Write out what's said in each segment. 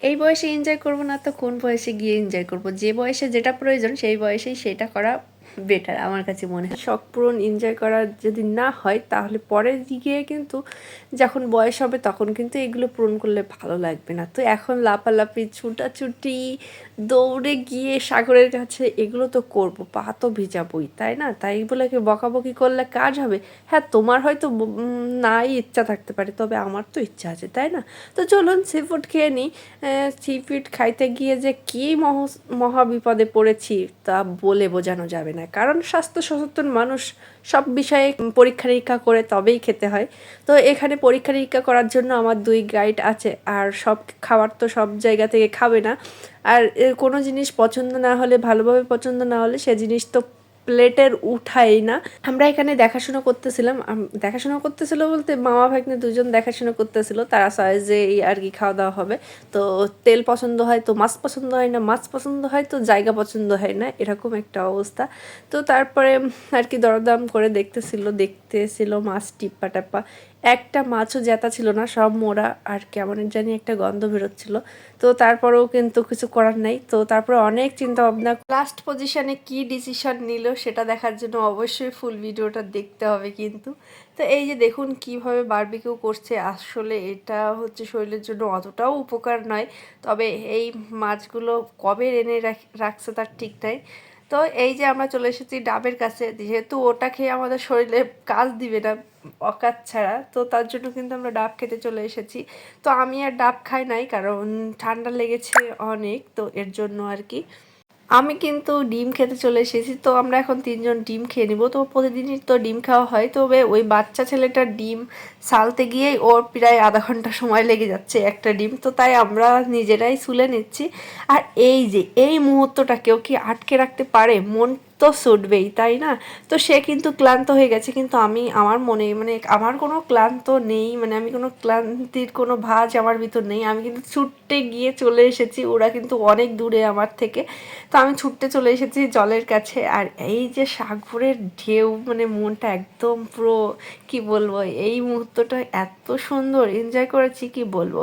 এই বয়সে এনজয় করব না তো কোন বয়সে গিয়ে এনজয় করব? যে বয়সে যেটা প্রয়োজন সেই বয়সেই সেটা করা বেটার আমার কাছে মনে হয়। শখ পূরণ এনজয় করা যদি না হয়, তাহলে পরের দিকে কিন্তু যখন বয়স হবে, তখন কিন্তু এগুলো পূরণ করলে ভালো লাগবে না। তো এখন লাফালাফি, ছুটাছুটি, দৌড়ে গিয়ে সাগরের কাছে এগুলো তো করব, পা তো ভিজাবই, তাই না? তাই বলে কি বকাবকি করলে কাজ হবে? হ্যাঁ তোমার হয়তো নাই ইচ্ছা থাকতে পারে, তবে আমার তো ইচ্ছা আছে, তাই না? তো চলুন, সি ফুড খেয়ে নিই সি ফুড খাইতে গিয়ে যে কী মহ মহা বিপদে পড়েছি, তা বলে বোঝানো যাবে না। কারণ স্বাস্থ্য সচেতন মানুষ সব বিষয়ে পরীক্ষা নিরীক্ষা করে তবেই খেতে হয়। তো এখানে পরীক্ষা নিরীক্ষা করার জন্য আমার দুই গাইড আছে আর সব খাবার তো সব জায়গা থেকে খাবে না। আর কোনো জিনিস পছন্দ না হলে, ভালোভাবে পছন্দ না হলে সে জিনিস তো প্লেটের উঠাই না। আমরা এখানে দেখাশোনা করতেছিলাম। দেখাশুনো করতেছিল বলতে মামা ভাগ্নে দুজন দেখাশোনা করতেছিল। তারা চায় যে এই আর কি খাওয়া দাওয়া হবে। তো তেল পছন্দ হয় তো মাছ পছন্দ হয় না, মাছ পছন্দ হয় তো জায়গা পছন্দ হয় না, এরকম একটা অবস্থা। তো তারপরে আর কি দরদাম করে দেখতেছিল দেখতেছিল মাছ টিপ্পা টাপ্পা একটা মাছও জেতা ছিল না, সব মোড়া আর কেমন জানি একটা গন্ধ বেরোচ্ছিল। তো তারপরেও কিন্তু কিছু করার নাই। তো তারপরে অনেক চিন্তা ভাবনা লাস্ট পজিশনে কি ডিসিশন নিল সেটা দেখার জন্য অবশ্যই ফুল ভিডিওটা দেখতে হবে কিন্তু। তো এই যে দেখুন কীভাবে বারবিকিউ করছে, আসলে এটা হচ্ছে শরীরের জন্য অতটাও উপকার নয়। তবে এই মাছগুলো কবে এনে রাখ- রাখছে তার ঠিক নাই। তো এই যে আমরা চলে এসেছি ডাবের কাছে, যেহেতু ওটা খেয়ে আমাদের শরীরে কাজ দিবে না অকাজ ছাড়া, তো তার জন্য কিন্তু আমরা ডাব খেতে চলে এসেছি। তো আমি আর ডাব খাই নাই, কারণ ঠান্ডা লেগেছে অনেক, তো এর জন্য আর কি। আমি কিন্তু ডিম খেতে চলে এসেছি, তো আমরা এখন তিনজন ডিম খেয়ে নিব। তো প্রতিদিনই তো ডিম খাওয়া হয়, তবে ওই বাচ্চা ছেলেটার ডিম সালতে গিয়েই ওর প্রায় আধা ঘণ্টা সময় লেগে যাচ্ছে একটা ডিম, তো তাই আমরা নিজেরাই সুলে নিচ্ছি। আর এই যে, এই মুহূর্তটা কেউ কি আটকে রাখতে পারে? মন তো ছুটবেই, তাই না? তো সে কিন্তু ক্লান্ত হয়ে গেছে, কিন্তু আমি, আমার মনে মানে আমার কোনো ক্লান্ত নেই মানে আমি কোনো ক্লান্তির কোনো ভাঁজ আমার ভিতর নেই। আমি কিন্তু ছুটতে গিয়ে চলে এসেছি, ওরা কিন্তু অনেক দূরে আমার থেকে। তো আমি ছুটতে চলে এসেছি জলের কাছে, আর এই যে সাগরের ঢেউ মানে মনটা একদম পুরো, কি বলব, এই মুহূর্তটা এত সুন্দর এনজয় করেছি, কি বলব?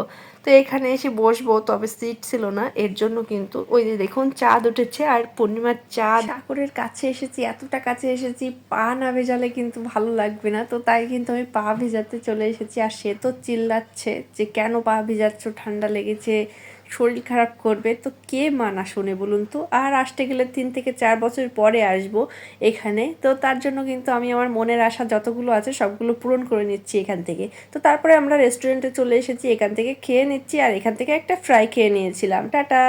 তো এখানে এসে বসবো, তবে সিট ছিল না, এর জন্য কিন্তু, ওই যে দেখুন, চাঁদ উঠেছে, আর পূর্ণিমার চাঁদ সাগরের কাছে এসেছি, এতটা কাছে এসেছি, পা না ভেজালে কিন্তু ভালো লাগবে না। তো তাই কিন্তু আমি পা ভেজাতে চলে এসেছি আর সে তো চিল্লাচ্ছে যে কেন পা ভেজাচ্ছ, ঠান্ডা লেগেছে, শরীর খারাপ করবে। তো কে মানা শোনে বলুন তো? আর আসতে গেলে তিন থেকে চার বছর পরে আসব এখানে। তো তার জন্য কিন্তু আমি আমার মনের আশা যতগুলো আছে সবগুলো পূরণ করে নিচ্ছি এখান থেকে। তো তারপরে আমরা রেস্টুরেন্টে চলে এসেছি, এখান থেকে খেয়ে নিচ্ছি আর এখান থেকে একটা ফ্রাই খেয়ে নিয়েছিলাম। টাটা!